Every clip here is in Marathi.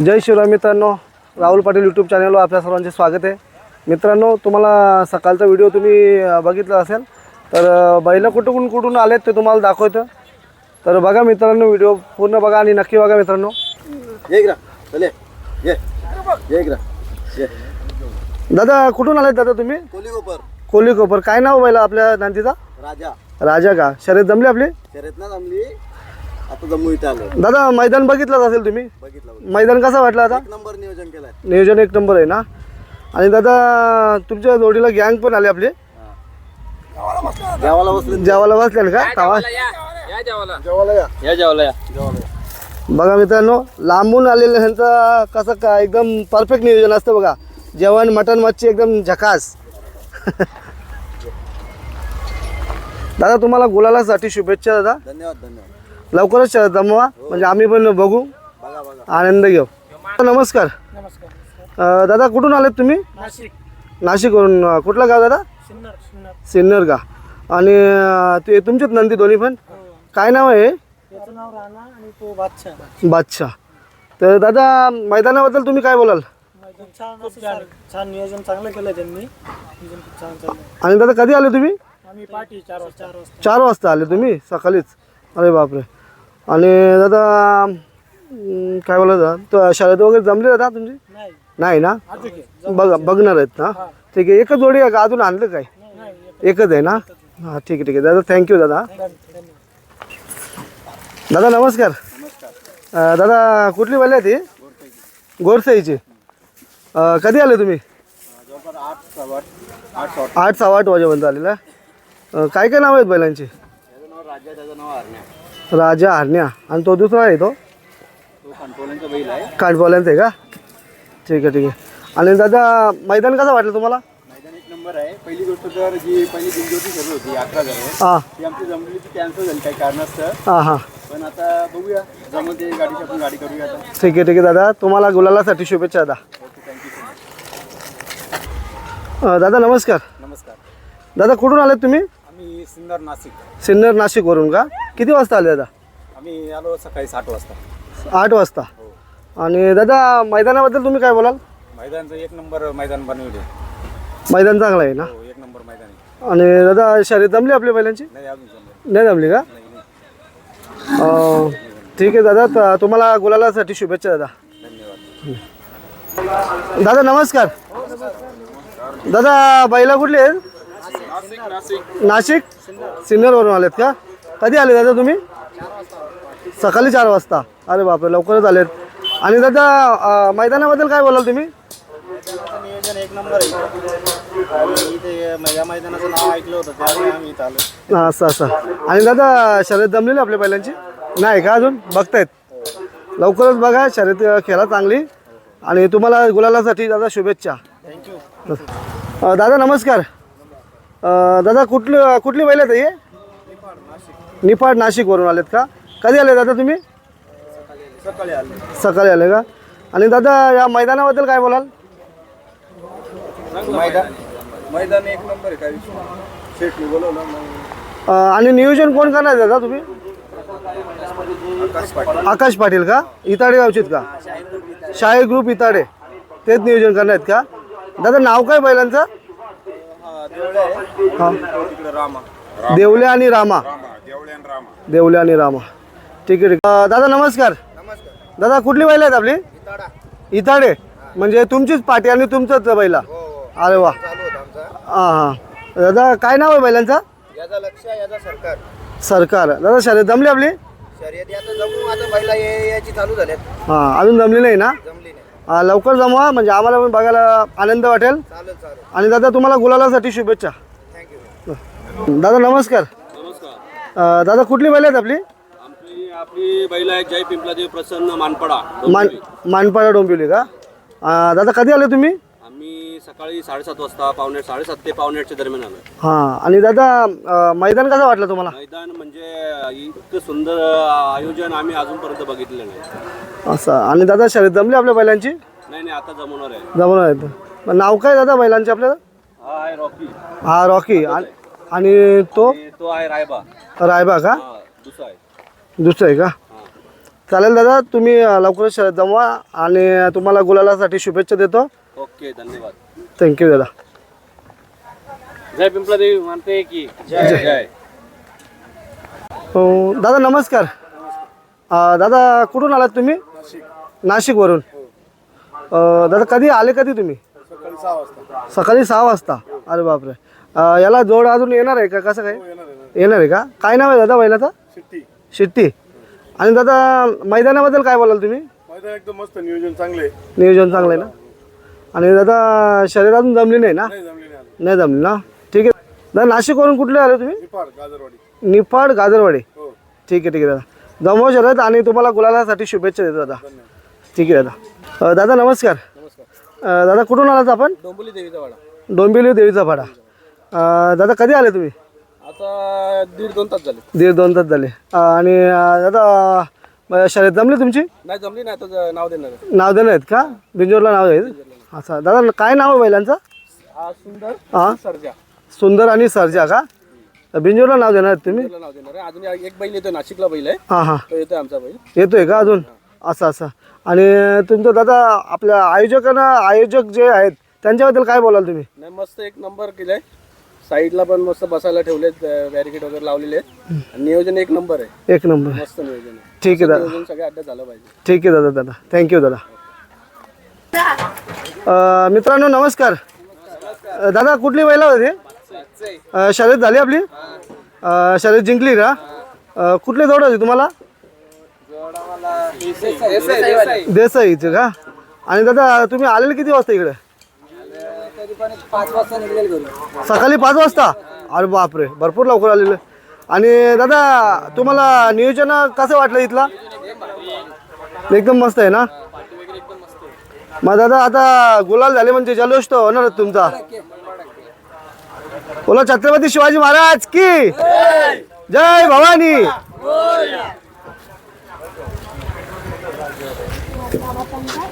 जय शिवराय मित्रांनो राहुल पाटील यूट्यूब चॅनलवर आपल्या सर्वांचे स्वागत आहे. मित्रांनो तुम्हाला सकाळचा व्हिडिओ तुम्ही बघितला असेल तर बैलं कुठून कुठून आलेत ते तुम्हाला दाखवतं. तर बघा मित्रांनो व्हिडिओ पूर्ण बघा आणि नक्की बघा मित्रांनो. दादा कुठून आलेत दादा तुम्ही? कोलीगोपर कोली कोपर काय नाव बैला आपल्या नांदीचा राजा. राजा का? शर्यत जमली आपली? शर्यत ना जमली. आता जम्मू इथं आलो दादा मैदान बघितलंच असेल तुम्ही? बघितलं. मैदान कसं वाटलं आता? एक नंबर नियोजन केलाय. नियोजन एक नंबर आहे ना? आणि दादा तुमच्या जोडीला गँग पण आली आपली. गावाला बसले जेवायला बसले. ना का? तावा? जेवायला या. या जेवला या. बघा मित्रांनो लांबून आलेलं ह्यांचं कसं काय एकदम परफेक्ट नियोजन असतं बघा. जेवण मटण मच्छी एकदम झकास. दादा तुम्हाला गुलालासाठी शुभेच्छा दादा. धन्यवाद धन्यवाद. लवकरच जमवा. म्हणजे आम्ही पण बघू. आनंद घेऊ. नमस्कार. अं, दादा कुठून आलेत तुम्ही? नाशिक. नाशिकवरून. अं, कुठलं गाव दादा? सिन्नर का आणि अं, ते तुमचेच नंदी दोन्ही पण? काय नाव आहे याचं नाव राणा आणि तो बादशाह. बादशाह. तर दादा मैदानाबद्दल तुम्ही काय बोलाल? मैदान छान असं छान छान नियोजन चांगलं केलं त्यांनी. नियोजन खूप छान चाललं आणि दादा कधी आले तुम्ही? आम्ही पाठी चार वाजता चार वाजता. चार वाजता आले तुम्ही? सकाळीच. अरे बापरे. आणि दादा अं, काय बोला दादा तर शाळेत वगैरे जमले दादा तुमची? नाही. नाही ना. बघ बघणार आहेत ना? ठीक आहे एकच जोडी आहे का? अजून आणलं काय? एकच आहे ना? हां ठीक आहे ठीक आहे. दादा थँक्यू दादा. दादा नमस्कार. अं, दादा कुठली वाली आहे ती? गोरसाईची अं, कधी आले तुम्ही? आठ सव्वा आठ वाजेपर्यंत आलेला अं, काय काय नाव आहेत बैलांची? त्याचं नाव राजा त्याचं नाव राजा हरण्या. आणि तो दुसरा आहे तो? बैल आहे. का ठीक आहे ठीक आहे. आणि दादा मैदान कसं वाटलं तुम्हाला? मैदान एक नंबर आहे. पहिली गोष्ट तर जी पहिली दिनज्योती ठरली होती अकरा जण. हां. ती आमची जमली ती कॅन्सल झाली काही कारणास्तव. हां हां. पण आता बघूया. जमते गाडीची आपण गाडी करूया आता. ठीक आहे ठीक आहे दादा. तुम्हाला गुलालासाठी शुभेच्छा दादा. दादा नमस्कार. नमस्कार. दादा कुठून आलेत तुम्ही? आम्ही सिन्नर नाशिक. सिन्नर नाशिकवरून का? किती वाजता आले दादा? आम्ही आलो सकाळी सात वाजता. आठ वाजता. आणि दादा मैदानाबद्दल तुम्ही काय बोलाल? मैदानचं एक नंबर मैदान बनवले मैदान चांगलं आहे ना? हो एक नंबर मैदान आहे. आणि दादा शर्यत जमली आपल्या बैलांची नाही अजून जमलं नाही. जमली का? अं, ठीक आहे दादा त- तुम्हाला गुलालासाठी शुभेच्छा दादा. धन्यवाद. दादा नमस्कार. दादा बैला कुठले आहेत? नाशिक? सिन्नरवरून आलेत का? कधी आले दादा तुम्ही? सकाळी चार वाजता. अरे बापरे लवकरच आलेत. आणि दादा मैदानाबद्दल काय बोलाल तुम्ही? नियोजन एक नंबर आहे. आणि इथे या मैदानाचं नाव ऐकलं होतं त्यामुळे आम्ही इथं आलो. हां असं असं. आणि दादा शर्यत जमलेली आपल्या बैलांची नाही का अजून? बघतायत. लवकरच बघा शर्यत खेळा चांगली. आणि तुम्हाला गुलालासाठी दादा शुभेच्छा. थँक्यू दादा नमस्कार. अं, दादा कुठली कुठली बैल आहेत हे? निफाड नाशिकवरून आलेत का? कधी आले दादा तुम्ही? सकाळी आलो सकाळी आले का? आणि दादा या मैदानाबद्दल काय बोलाल? मैदान मैदान एक नंबर आहे काय शेटनी बोलवलं मग अं, आणि नियोजन कोण करणार दादा तुम्ही? आकाश पाटील. आकाश पाटील का? इताडे गावचेत का? शाहीर ग्रुप इताडे. तेच नियोजन करणार आहेत का? दादा नाव काय बैलांचं हा देवळे आहे हां तिकडे रामा देवले आणि रामा. देवले आणि रामा. ठीक आहे ठीक दादा नमस्कार. नमस्कार. दादा कुठली बैल आहेत आपली? इताडा म्हणजे तुमचीच पाठी आणि तुमचंच बैला. हो हो. अरे वा. चालू होता आमचा. हां हां. दादा काय नाव आहे बैलांचा? सरकार. सरकार. दादा शर्यत जमली आपली? शर्यत आता जमू आता पहिला ये याची चालू झाल्यात. हां अजून जमली नाही ना? लवकर जमवा म्हणजे आम्हाला पण बघायला आनंद वाटेल. चालेल चालेल. आणि दादा तुम्हाला गुलालासाठी शुभेच्छा. थँक्यू दादा नमस्कार. नमस्कार. अं, दादा कुठली बैल आहेत आपली? आपली आपली बैल आहे जय पिंपलादेव प्रसन्न मानपडा मान मानपाडा डोंबिवली का? अं, दादा कधी आले तुम्ही? आम्ही सकाळी साडेसात वाजता पावणे साडेसात ते पावणे आठच्या दरम्यान आलो. हां आणि दादा अं, मैदान कसं वाटलं तुम्हाला? मैदान म्हणजे इतकं सुंदर आयोजन आम्ही अजूनपर्यंत बघितलेलं नाही. असं. आणि दादा शर्यत जमली आपल्या बैलांची? नाही नाही आता जमवणार आहे. जमणार आहेत मग नाव काय दादा बैलांचे आपल्याला? हा आहे रॉकी. हा रॉकी. आणि- आणि तो? आणि तो आहे रायबा. रायबा का? हा दुसरा आहे. दुसरा आहे का? हा. चालेल दादा तुम्ही अं, लवकरच शर्यत जमवा. आणि तुम्हाला गुलालासाठी शुभेच्छा देतो. ओके धन्यवाद. थँक्यू दादा. जय पिंपला देवी म्हणते की जय जय. अं, दादा नमस्कार. अं, दादा कुठून आलात तुम्ही? नाशिकवरून. अं, दादा कधी आले कधी तुम्ही? सकाळी सहा वाजता. सकाळी सहा वाजता अरे बापरे. अं, याला जोड अजून येणार आहे का? कसं काय? येणार आहे का? काय नाव आहे दादा बैलाचा? शिट्टी. शिट्टी. आणि दादा मैदानाबद्दल काय बोलाल तुम्ही? मैदान एकदम मस्त नियोजन चांगले नियोजन चांगलं आहे ना? आणि दादा शरीर अजून जमली नाही ना? नाही जमले नाही नाही जमली ना? ठीक आहे. दादा नाशिकवरून कुठले आले तुम्ही? निफाड गाजरवाडी. निफाड गाजरवाडी. हो. ठीक आहे ठीक आहे दादा. जमव शरद आणि तुम्हाला गुलालासाठी शुभेच्छा देतो दादा. ठीक आहे दादा. अं, दादा नमस्कार. अं, दादा कुठून आलात आपण? डोंबोली देवीचा वाडा. डोंबिवली देवीचा भाडा अं, दादा कधी आले तुम्ही? आता दीड दोन तास झाले. दीड दोन तास झाले. अं, आणि अं, दादा शर्यत जमली तुमची? नाही जमली नाही आता नाव देणार नाव देणार आहेत का? बिंजोरला नाव आहे? अच्छा दादा काय नाव आहे बैलांचं? हा सुंदर हां? सरजा. सुंदर आणि सर्जा का? बिंजोरला नाव देणार आहेत तुम्ही? नाव देणार आहे. अजून एक बैल येतो नाशिकला बैल आहे. हां हां. तो येतोय आमचा बैल. येतोय का अजून? असं असं. आणि तुमचं दादा आपल्या आयोजकांना आयोजक जे आहेत त्यांच्याबद्दल काय बोलाल तुम्ही? नाही मस्त एक नंबर केलाय. साईडला पण मस्त बसायला ठेवलेत बॅरिकेड वगैरे लावलेले आहेत. आणि नियोजन एक नंबर आहे. एक नंबर. मस्त नियोजन आहे. ठीक आहे दादा. नियोजन सगळे अड्ड्यात झालं पाहिजे. ठीक आहे दादा दादा. थँक्यू दादा. अं, मित्रांनो नमस्कार. अं, दादा कुठली बैला होती अं, शर्यत झाली आपली? अं, शर्यत जिंकली का? अं, कुठली दौड होती तुम्हाला? देसाईचं का? आणि दादा तुम्ही आलेले किती वाजता इकडे? सकाळी पाच वाजता? अरे बापरे भरपूर लवकर आलेलं. आणि दादा तुम्हाला नियोजन कसं वाटलं इथला? एकदम मस्त आहे ना? मग दादा आता गुलाल झाले म्हणजे जल्लोष तो होणार तुमचा. बोला छत्रपती शिवाजी महाराज की? जय भवानी!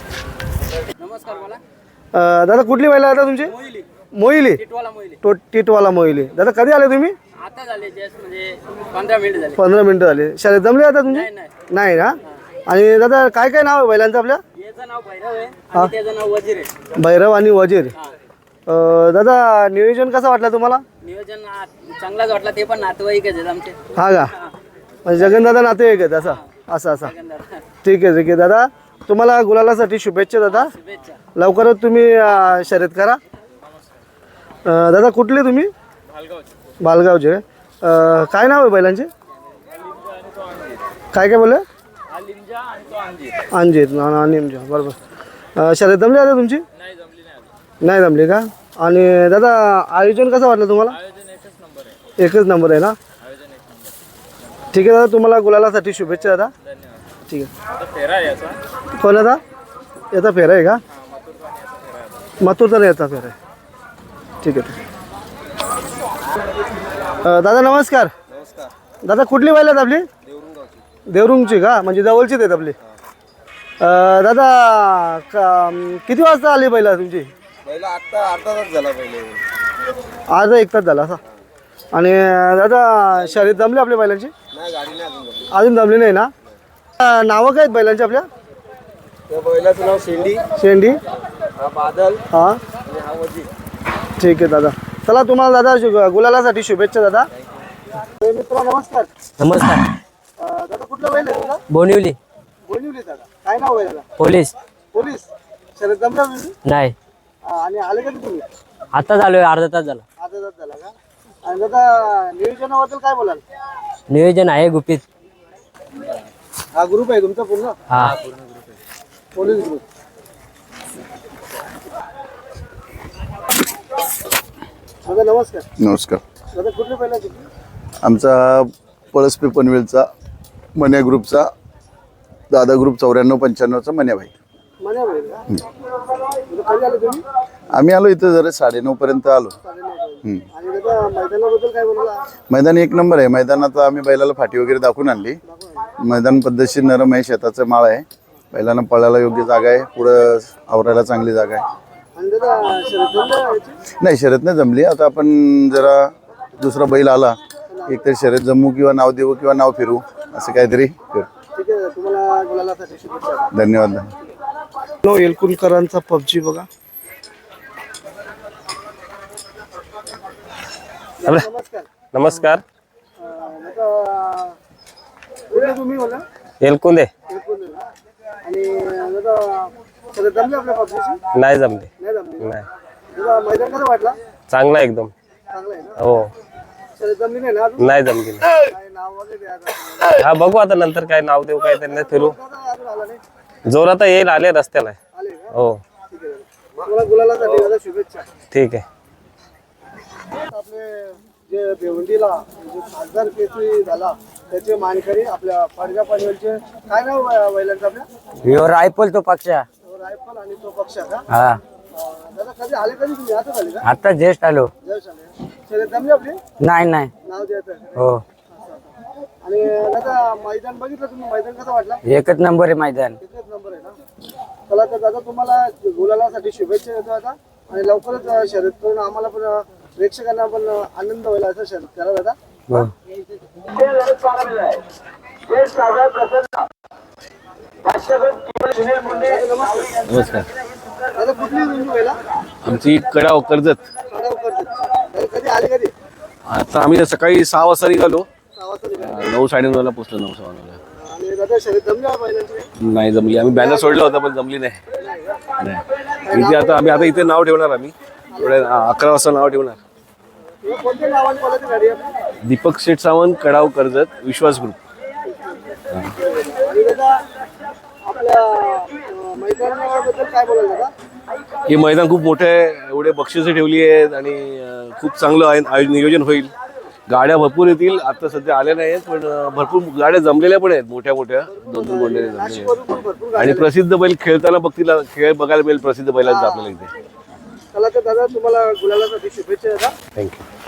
नमस्कार मला अं, दादा कुठली बैल आता तुमची? मोहिली. टिटवाला मोहिले. तो टिटवाला मोहिली. दादा कधी आले तुम्ही? आता झाले जस्ट म्हणजे पंधरा मिनिट झाले. पंधरा मिनिटं झाले. शाळेत जमले आता तुमची नाही नाही. नाही ना? आणि दादा काय काय नाव आहे बैलांचं आपल्या? याचं नाव भैरव आहे आणि त्याचं नाव वजीर आहे. भैरव आणि वजीर. अं, दादा नियोजन कसं वाटलं तुम्हाला? नियोजन आ- चांगलाच वाटला ते पण नातेवाईकच आहेत आमचे. हा का? म्हणजे जगनदादा नातेवाईक आहेत असं. असं असं. ठीक आहे ठीक आहे. दादा तुम्हाला गुलालासाठी शुभेच्छा दादा. लवकरच तुम्ही अं, शर्यत करा. अं, दादा कुठले तुम्ही? बालगावचे. अं, काय नाव आहे बैलांचे? काय काय बोलले? अंजित ना निमजा. बरोबर. अं, शर्यत जमली आता तुमची? नाही जमली का? आणि दादा आयोजन कसं वाटलं तुम्हाला? एकच नंबर आहे ना? ठीक आहे दादा तुम्हाला गुलालासाठी शुभेच्छा दादा. ठीक आहे. कोणाचा? याचा फेरा आहे का? मथुरचा याचा फेरा आहे ठीक आहे आहे. दादा नमस्कार. दादा कुठली आहेत आपली? देवरुंगची का? म्हणजे जवळचीच आहेत आपली. दादा का- किती वाजता आली बैला तुमची? पहिला आता अर्धा तास झाला पहिले अर्धा एक तास झाला असा. आणि दादा शर्यत जमली आपल्या बैलांची? नाही गाडी नाही अजून जमली नाही ना? नावं काय आहेत बैलांची आपल्या? त्या बैलाचं नाव शेंडी. शेंडी. हा बादल. हां. हा ठीक आहे दादा. चला तुम्हाला दादा शु- गुलालासाठी शुभेच्छा दादा. मित्र नमस्कार. नमस्कार. अं, दादा कुठला बैल आहे तुझा बोनिवली. बोलिवली दादा. काय नाव आहे दादा? पोलीस. पोलीस. जमला तुम्ही? नाही. आणि आले का तुम्ही? आता झालोय अर्धा तास झाला. आता जात झाला. आणि दादा नियोजनाबद्दल काय बोलाल? नियोजन आहे गुपित. हा ग्रुप आहे तुमचा पूर्ण? हा. पोलीस ग्रुप दादा नमस्कार. नमस्कार. दादा कुठले पहिला आमचा पळसपे पनवेलचा मन्या ग्रुपचा दादा ग्रुप चौऱ्याण्णव पंच्याण्णवचा मन्याभाई. मजा होईल का दादा कधी आले तुम्ही? आम्ही आलो इथं जरा साडेनऊ पर्यंत आलो हम्म. मैदानाबद्दल काय मैदान एक नंबर आहे. मैदानात आम्ही बैलाला फाटी वगैरे दाखवून आणली. मैदान पद्धतशीर नरम आहे शेताचं माळ आहे. बैलांना पळायला योग्य जागा आहे. पुढं आवरायला चांगली जागा आहे. आणि दादा नाही शर्यत नाही जमली. आता आपण जरा दुसरा बैल आला एकतर शर्यत जमू किंवा नाव देऊ किंवा नाव फिरू असं काहीतरी करू. ठीक आहे तुम्हाला गुलालासाठी शुभेच्छा. धन्यवाद. नो एलकुलकरांचा पबजी बघा. नमस्कार. नमस्कार. अं, आता कुठे तुम्ही बोला? एलकुंदे. एलकुल आणि आता सगळं जमले आपल्या पबजीची नाही जमले. नाही जमले. नाही. तुला मैदान कसं वाटला? चांगला एकदम. चांगलं आहे ना? हो. सगळं जमली नाही ना अजून? नाही जमली. काय नाव वगैरे आता. हा बघू आता नंतर काय नाव देऊ काय त्यांना फिरू. दादा अजून आला नाही? जोरात येईल आले रस्त्याला. आले का? हो. ठीक आहे तुम्हाला गुलालासाठी दादा शुभेच्छा. ठीक आहे. आपले जे भिवंडीला जे खासदार केसरी झाला त्याचे मानकरी आपल्या पडगा पनवेलचे काय नाव बैलांचं आपल्या? यो रायफल तो पक्षा. तो रायफल आणि तो पक्ष का? हा. अं, दादा कधी आले कधी तुम्ही? आता झाले का? आता जेस्ट आलो. जय शाले सगळे जमले आपले? नाही नाही. नाव द्यायचं हो. आणि दादा मैदान बघितलं तुम्ही? मैदान कसं वाटलं? एकच नंबर आहे मैदान. एकच नंबर आहे ना? चला तर दादा तुम्हाला गुलालासाठी शुभेच्छा देतो आता. आणि लवकरच अं, शर्यत करून आम्हाला पण अं, प्रेक्षकांना पण आनंद होईल असं शर्यत करा दादा. हो. नमस्कार. दादा कुठली पहिला आमची कडाव कर्जत कधी आले कधी? आता आम्ही सकाळी सहा वाजता निघालो. सहा वाजता निघाले. नऊ साडेनऊला पोचलो नऊ सव्वा नऊला. आणि दादा नाही जमली. आम्ही बॅनर सोडला होता पण जमली नाही. नाही. इथे आता आम्ही आता इथे नाव ठेवणार आम्ही. थोड्या अकरा वाजता नाव ठेवणार. दीपक शेठ सावंत कडाव कर्जत विश्वास ग्रुप. हे मैदान खूप मोठं आहे एवढे बक्षिसं ठेवली आहेत आणि खूप चांगलं आहे नियोजन होईल. गाड्या भरपूर येतील आता सध्या आल्या नाही आहेत पण भरपूर गाड्या जमलेल्या पण आहेत मोठ्या मोठ्या. दोन दोन गोंडे आणि प्रसिद्ध बैल खेळताना बघतील खेळ बघायला मिळेल प्रसिद्ध बैलांचा आपल्याला इथे. चला तर दादा तुम्हाला गुलालासाठी शुभेच्छा दादा. थँक्यू